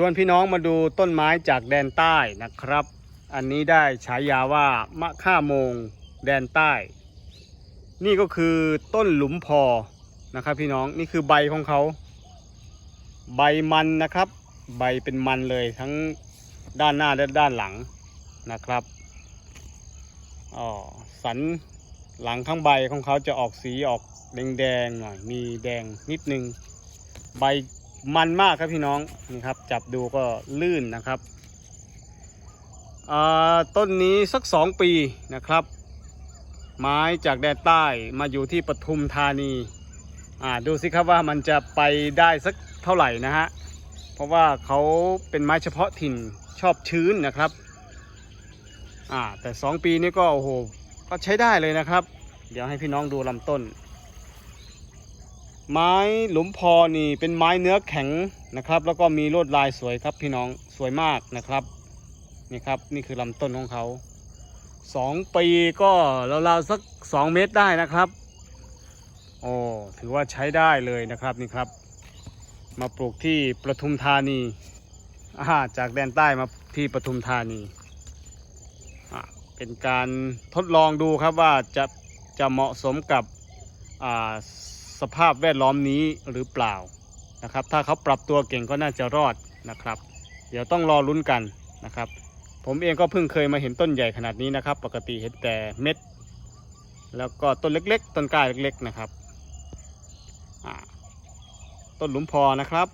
ชวนพี่น้องมาดูต้นไม้จากแดนใต้นะครับ อันนี้ได้ฉายาว่ามะค่าโมงแดนใต้ นี่ก็คือต้นหลุมพอนะครับพี่น้องนี่คือใบของเขา ใบมันนะครับ ใบเป็นมันเลยทั้งด้านหน้าและด้านหลังนะครับอ๋อสันหลังข้างใบของเขาจะออกสีออกแดงๆหน่อยมีแดงนิดนึง ใบ มันมากครับพี่น้องนี่ครับ จับดูก็ลื่นนะครับต้นนี้สักสองปีนะครับ ไม้จากแดนใต้มาอยู่ที่ปทุมธานีอ่าดูสิครับว่ามันจะไปได้สักเท่าไหร่นะฮะเพราะว่าเขาเป็นไม้เฉพาะถิ่นชอบชื้นนะครับอ่าแต่สองปีนี้ก็โอ้โหก็ใช้ได้เลยนะครับ เดี๋ยวให้พี่น้องดูลำต้น ไม้หลุมพอนี่เป็นไม้เนื้อแข็งนะครับ แล้วก็มีลวดลายสวยครับพี่น้องสวยมากนะครับนี่ครับนี่คือลำต้นของเขาสองปีก็ราวๆสักสองเมตรได้นะครับโอ้ถือว่าใช้ได้เลยนะครับนี่ครับ มาปลูกที่ปทุมธานีาจากแดนใต้มาที่ปทุมธานีเป็นการทดลองดูครับว่าจะจะเหมาะสมกับ สภาพแวดล้อมนี้หรือเปล่านะครับ ถ้าเขาปรับตัวเก่งก็น่าจะรอดนะครับ เดี๋ยวต้องรอลุ้นกันนะครับ ผมเองก็เพิ่งเคยมาเห็นต้นใหญ่ขนาดนี้นะครับ ปกติเห็นแต่เม็ด แล้วก็ต้นเล็กๆ ต้นกล้าเล็กๆนะครับต้นหลุมพอนะครับ